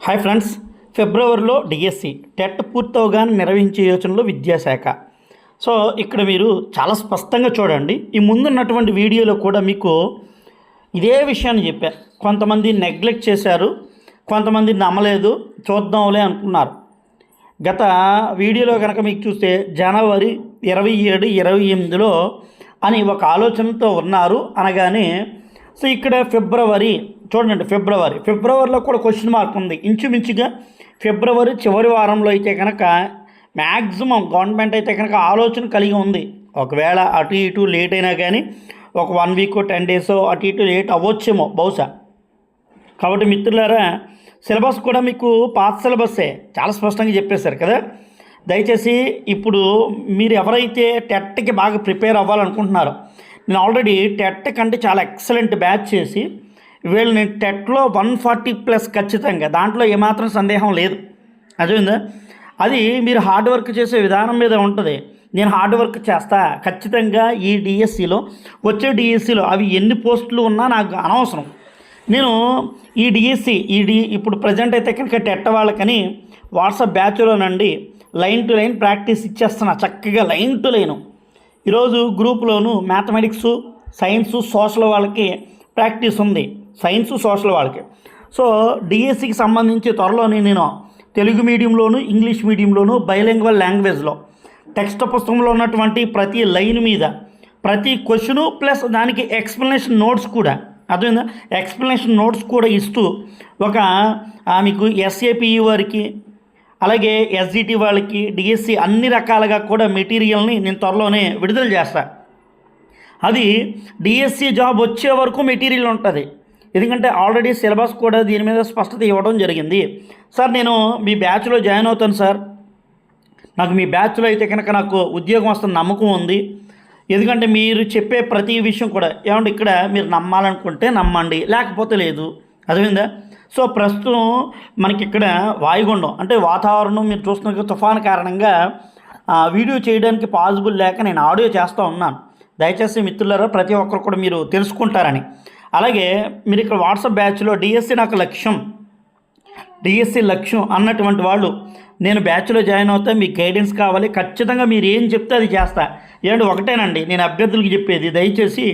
Hi friends ఫిబ్రవరిలో DSC TET పూర్తవగానే నిర్వహించే యోచనలో విద్యాశాఖ. సో ఇక్కడ మీరు చాలా స్పష్టంగా చూడండి. ఈ ముందున్నటువంటి వీడియోలో కూడా మీకు ఇదే విషయాన్ని చెప్పా. కొంతమంది నెగ్లెక్ట్ చేశారు కొంతమంది నమ్మలేదు చూద్దాంలే అనుకున్నారు. గత వీడియోలో కనుక మీకు చూస్తే జనవరి ఇరవై ఏడు ఇరవై ఎనిమిదిలో అని ఒక ఆలోచనతో ఉన్నారు. అనగానే సో ఇక్కడ ఫిబ్రవరి చూడండి ఫిబ్రవరి. ఫిబ్రవరిలో కూడా క్వశ్చన్ మార్క్ ఉంది. ఇంచుమించుగా ఫిబ్రవరి చివరి వారంలో అయితే కనుక మ్యాక్సిమం గవర్నమెంట్ అయితే కనుక ఆలోచన కలిగి ఉంది. ఒకవేళ అటు ఇటు లేట్ అయినా కానీ ఒక వన్ వీక్ టెన్ డేస్ అటు ఇటు లేట్ అవ్వచ్చేమో బహుశా. కాబట్టి మిత్రులారా సిలబస్ కూడా మీకు పాత సిలబస్సే చాలా స్పష్టంగా చెప్పేశారు కదా. దయచేసి ఇప్పుడు మీరు ఎవరైతే టెట్కి బాగా ప్రిపేర్ అవ్వాలనుకుంటున్నారో నేను ఆల్రెడీ టెట్ కంటే చాలా ఎక్సలెంట్ బ్యాచ్ చేసి వీళ్ళని టెట్లో వన్ ఫార్టీ ప్లస్ ఖచ్చితంగా దాంట్లో ఏమాత్రం సందేహం లేదు. అర్థమైందా? అది మీరు హార్డ్ వర్క్ చేసే విధానం మీద ఉంటుంది. నేను హార్డ్ వర్క్ చేస్తా. ఖచ్చితంగా ఈ డిఎస్సిలో వచ్చే డిఎస్సిలో అవి ఎన్ని పోస్టులు ఉన్నా నాకు అనవసరం. నేను ఈ డిఎస్సి ఈ డి ఇప్పుడు ప్రజెంట్ అయితే కనుక టెట్ట వాళ్ళకని వాట్సాప్ బ్యాచ్లోనండి లైన్ టు లైన్ ప్రాక్టీస్ ఇచ్చేస్తున్నా. చక్కగా లైన్ టు లైను ఈరోజు గ్రూప్లోను మ్యాథమెటిక్స్ సైన్స్ సోషల్ వాళ్ళకి ప్రాక్టీస్ ఉంది. సైన్స్ సోషల్ వాళ్ళకి. సో డిఎస్సికి సంబంధించి త్వరలోనే నేను తెలుగు మీడియంలోను ఇంగ్లీష్ మీడియంలోను బైలింగ్వల్ లాంగ్వేజ్లో టెక్స్ట్ పుస్తకంలో ఉన్నటువంటి ప్రతి లైన్ మీద ప్రతి క్వశ్చను ప్లస్ దానికి ఎక్స్ప్లెనేషన్ నోట్స్ కూడా అర్థమైందా? ఎక్స్ప్లెనేషన్ నోట్స్ కూడా ఇస్తూ ఒక మీకు ఎస్ఏపిఈ వారికి అలాగే ఎస్జిటి వాళ్ళకి డిఎస్సి అన్ని రకాలుగా కూడా మెటీరియల్ని నేను త్వరలోనే విడుదల చేస్తా. అది డిఎస్సి జాబ్ వచ్చే వరకు మెటీరియల్ ఉంటుంది. ఎందుకంటే ఆల్రెడీ సిలబస్ కూడా దీని మీద స్పష్టత ఇవ్వడం జరిగింది. సార్ నేను మీ బ్యాచ్లో జాయిన్ అవుతాను సార్. నాకు మీ బ్యాచ్లో అయితే కనుక నాకు ఉద్యోగం వస్తున్న నమ్మకం ఉంది. ఎందుకంటే మీరు చెప్పే ప్రతి విషయం కూడా ఏమంటే ఇక్కడ మీరు నమ్మాలనుకుంటే నమ్మండి లేకపోతే లేదు. అర్థమైందా? సో ప్రస్తుతం మనకి ఇక్కడ వాయుగుండం అంటే వాతావరణం మీరు చూస్తున్న తుఫాన్ కారణంగా వీడియో చేయడానికి పాసిబుల్ లేక నేను ఆడియో చేస్తూ ఉన్నాను. దయచేసి మిత్రులారా ప్రతి ఒక్కరు కూడా మీరు తెలుసుకుంటారని. అలాగే మీరు ఇక్కడ వాట్సాప్ బ్యాచ్లో డిఎస్సి నాకు లక్ష్యం డిఎస్సి లక్ష్యం అన్నటువంటి వాళ్ళు నేను బ్యాచ్లో జాయిన్ అవుతా మీకు గైడెన్స్ కావాలి ఖచ్చితంగా మీరు ఏం చెప్తే అది చేస్తా. ఏంటి ఒకటేనండి నేను అభ్యర్థులకు చెప్పేది దయచేసి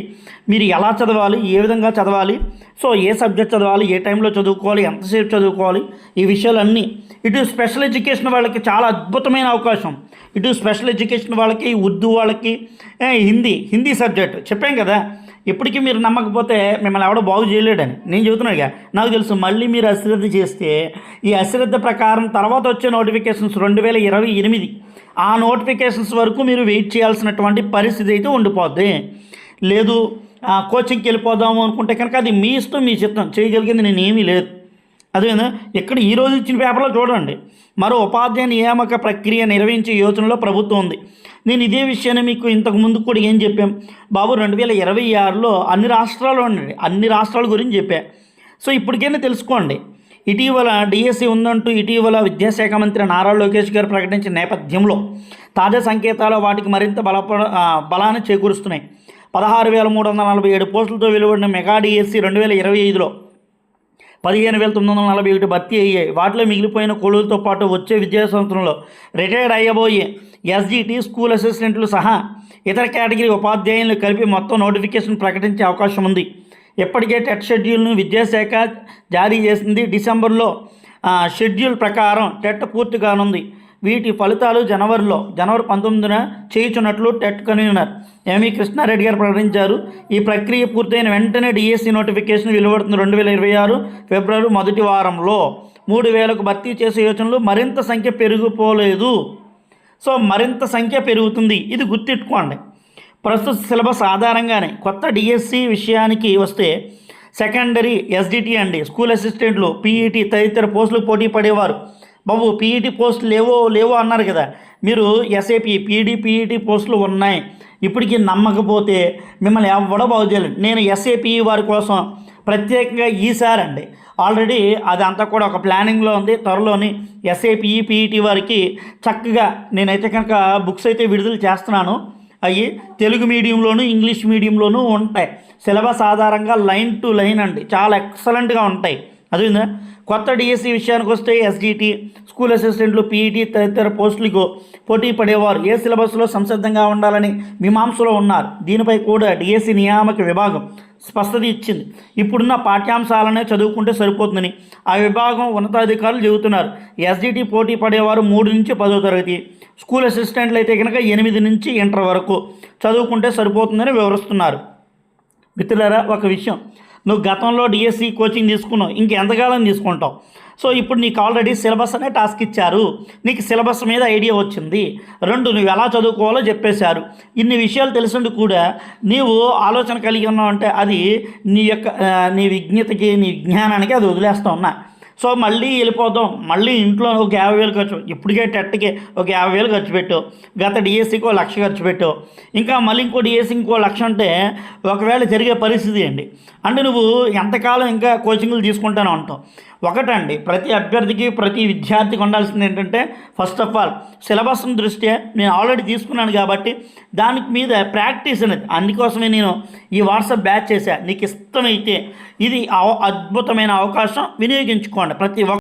మీరు ఎలా చదవాలి ఏ విధంగా చదవాలి సో ఏ సబ్జెక్ట్ చదవాలి ఏ టైంలో చదువుకోవాలి ఎంతసేపు చదువుకోవాలి ఈ విషయాలన్నీ ఇటు స్పెషల్ ఎడ్యుకేషన్ వాళ్ళకి చాలా అద్భుతమైన అవకాశం. ఇటు స్పెషల్ ఎడ్యుకేషన్ వాళ్ళకి ఉర్దూ వాళ్ళకి హిందీ హిందీ సబ్జెక్ట్ చెప్పాం కదా. ఇప్పటికీ మీరు నమ్మకపోతే మిమ్మల్ని ఎవడో బాగు చేయలేడని. నేను చెబుతున్నాగా నాకు తెలుసు మళ్ళీ మీరు అశ్రద్ధ చేస్తే ఈ అశ్రద్ధ ప్రకారం తర్వాత వచ్చే నోటిఫికేషన్స్ రెండు వేల ఇరవై ఎనిమిది. ఆ నోటిఫికేషన్స్ వరకు మీరు వెయిట్ చేయాల్సినటువంటి పరిస్థితి అయితే ఉండిపోద్ది. లేదు కోచింగ్కి వెళ్ళిపోదాము అనుకుంటే కనుక అది మీ ఇష్టం మీ చిత్తం. చేయగలిగింది నేను ఏమీ లేదు. అదేనా ఇక్కడ ఈ రోజు ఇచ్చిన పేపర్లో చూడండి. మరో ఉపాధ్యాయ నియామక ప్రక్రియ నిర్వహించే యోచనలో ప్రభుత్వం ఉంది. నేను ఇదే విషయాన్ని మీకు ఇంతకు ముందు కూడా ఏం చెప్పాం. బాబు రెండు వేల ఇరవై ఆరులో అన్ని రాష్ట్రాలు ఉండండి. అన్ని రాష్ట్రాల గురించి చెప్పా. సో ఇప్పటికైనా తెలుసుకోండి. ఇటీవల డిఎస్సి ఉందంటూ ఇటీవల విద్యాశాఖ మంత్రి నారా లోకేష్ గారు ప్రకటించిన నేపథ్యంలో తాజా సంకేతాలు వాటికి మరింత బలప బలాన్ని చేకూరుస్తున్నాయి. పదహారు వేల మూడు వందల నలభై ఏడు పోస్టులతో వెలువడిన మెగా డిఎస్సి రెండు వేల ఇరవై ఐదులో పదిహేను వేల తొమ్మిది వందల నలభై ఒకటి భర్తీ అయ్యాయి. వాటిలో మిగిలిపోయిన కొలువులతో పాటు వచ్చే విద్యా సంవత్సరంలో రిటైర్డ్ అయ్యబోయే ఎస్జిటి స్కూల్ అసిస్టెంట్లు సహా ఇతర కేటగిరీ ఉపాధ్యాయులను కలిపి మొత్తం నోటిఫికేషన్ ప్రకటించే అవకాశం ఉంది. ఇప్పటికే టెట్ షెడ్యూల్ను విద్యాశాఖ జారీ చేసింది. డిసెంబర్లో షెడ్యూల్ ప్రకారం టెట్ పూర్తి కానుంది. వీటి ఫలితాలు జనవరిలో జనవరి పంతొమ్మిదిన చేయుచున్నట్లు టెట్ కన్వీనర్ ఎంవి కృష్ణారెడ్డి గారు ప్రకటించారు. ఈ ప్రక్రియ పూర్తయిన వెంటనే డిఎస్సి నోటిఫికేషన్ వెలువడుతుంది రెండు వేల ఇరవై ఆరు ఫిబ్రవరి మొదటి వారంలో మూడు వేలకు భర్తీ చేసే యోచనలు మరింత సంఖ్య పెరిగిపోలేదు. సో మరింత సంఖ్య పెరుగుతుంది. ఇది గుర్తిట్టుకోండి ప్రస్తుత సిలబస్ ఆధారంగానే కొత్త డిఎస్సి విషయానికి వస్తే సెకండరీ ఎస్డిటి అండి. స్కూల్ అసిస్టెంట్లు పీఈటీ తదితర పోస్టులకు పోటీ పడేవారు. బాబు పీఈటీ పోస్టులు లేవో లేవో అన్నారు కదా. మీరు ఎస్ఐపి పీఈడి పీఈటీ పోస్టులు ఉన్నాయి. ఇప్పటికీ నమ్మకపోతే మిమ్మల్ని ఎవడో బాగు చేయలేదు నేను ఎస్ఏపి వారి కోసం ప్రత్యేకంగా ఈసారి అండి ఆల్రెడీ అది అంతా కూడా ఒక ప్లానింగ్లో ఉంది. త్వరలోని ఎస్ఏపి పీఈటీ వారికి చక్కగా నేనైతే కనుక బుక్స్ అయితే విడుదల చేస్తున్నాను. అవి తెలుగు మీడియంలోను ఇంగ్లీష్ మీడియంలోనూ ఉంటాయి. సిలబస్ ఆధారంగా లైన్ టు లైన్ అండి చాలా ఎక్సలెంట్గా ఉంటాయి. అదేందా కొత్త డిఎస్సి విషయానికి వస్తే ఎస్డిటి స్కూల్ అసిస్టెంట్లు పీఈటీ తదితర పోస్టులకు పోటీ పడేవారు. ఏ సిలబస్లో సంసిద్ధంగా ఉండాలని మీమాంసలో ఉన్నారు. దీనిపై కూడా డిఎస్సి నియామక విభాగం స్పష్టత ఇచ్చింది. ఇప్పుడున్న పాఠ్యాంశాలనే చదువుకుంటే సరిపోతుందని ఆ విభాగం ఉన్నతాధికారులు చెబుతున్నారు. ఎస్డిటి పోటీ పడేవారు మూడు నుంచి పదో తరగతి స్కూల్ అసిస్టెంట్లు అయితే కనుక ఎనిమిది నుంచి ఇంటర్ వరకు చదువుకుంటే సరిపోతుందని వివరిస్తున్నారు. మిత్రులారా ఒక విషయం. నువ్వు గతంలో డిఎస్సి కోచింగ్ తీసుకున్నావు ఇంకెంతకాలం తీసుకుంటావు? సో ఇప్పుడు నీకు ఆల్రెడీ సిలబస్ అనే టాస్క్ ఇచ్చారు. నీకు సిలబస్ మీద ఐడియా వచ్చింది. రెండు నువ్వు ఎలా చదువుకోవాలో చెప్పేశారు. ఇన్ని విషయాలు తెలిసినట్టు కూడా నీవు ఆలోచన కలిగి ఉన్నావు అంటే అది నీ యొక్క నీ విజ్ఞతకి నీ విజ్ఞానానికి అది వదిలేస్తూ ఉన్నా. సో మళ్ళీ వెళ్ళిపోదాం. మళ్ళీ ఇంట్లో ఒక యాభై వేలు ఖర్చు ఇప్పటికే టెట్కి ఒక యాభై వేలు ఖర్చు పెట్టు. గత డిఎస్సికి ఒక లక్ష ఖర్చు పెట్టు. ఇంకా మళ్ళీ ఇంకో డిఎస్సి ఇంకో లక్ష అంటే ఒకవేళ జరిగే పరిస్థితి అండి అంటే నువ్వు ఎంతకాలం ఇంకా కోచింగ్లు తీసుకుంటాను అంటావు. ఒకటండి ప్రతి అభ్యర్థికి ప్రతి విద్యార్థికి ఉండాల్సింది ఏంటంటే ఫస్ట్ ఆఫ్ ఆల్ సిలబస్ దృష్ట్యా నేను ఆల్రెడీ తీసుకున్నాను కాబట్టి దానికి మీద ప్రాక్టీస్ అనేది అందుకోసమే నేను ఈ వాట్సాప్ బ్యాచ్ చేశా. నీకు ఇష్టమైతే ఇది అవ- అద్భుతమైన అవకాశం వినియోగించుకోండి ప్రతి ఒక్క